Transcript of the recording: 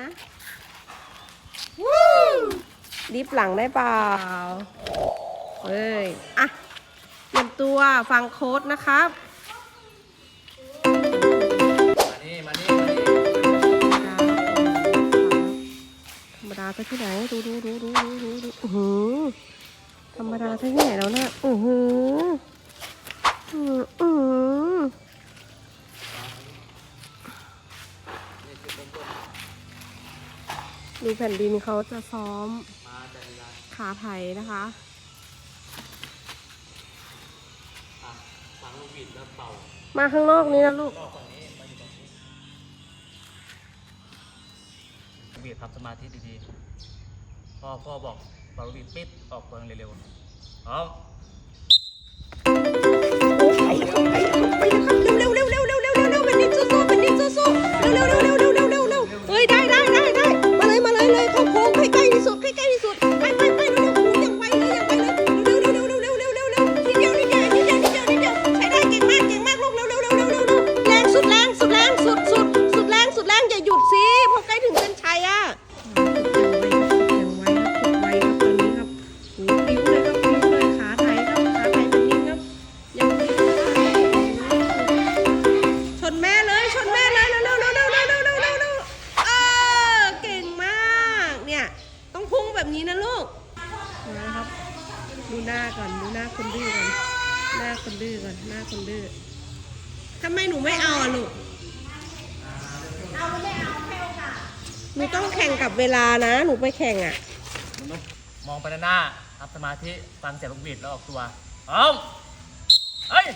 นะวู้ดิฟหลังได้เปล่าเฮ้ย อะ เตรียมตัวฟังโค้ดนะครับ มานี่ มานี่ มานี่ธรรมดาซะที่ไหน ดูดูดูดูดูดูดูอื้อหือธรรมดาซะที่ไหนแล้วเนี่ยอือหืออื ดูแผ่นดินเขาจะซ้อมมาใจเย็นขาไถนะคะอะฟังลูกบิดแล้วเป่ามาข้างนอกนี้นะลูกรอบฝั่งนี้มาอยู่ตรงนี้ลูกบิดทำสมาธิดีๆ พ่อพ่อบอกเป่าลูกบิดปิดออกเปิงเร็วๆพร้อม แบบนี้นะลูกนะครับ ดูหน้าก่อนดูหน้าคนดื้อก่อนหน้าคนดื้อก่อนหน้าคนดื้อทำไมหนูไม่เอาอะลูกเอาไม่เอาให้โอกาสหนูต้องแข่งกับเวลานะ หนูไปแข่งอะมองไปด้านหน้าทำสมาธิฟังเสียงลูกบิดแล้วออกตัวพร้อมเฮ้ย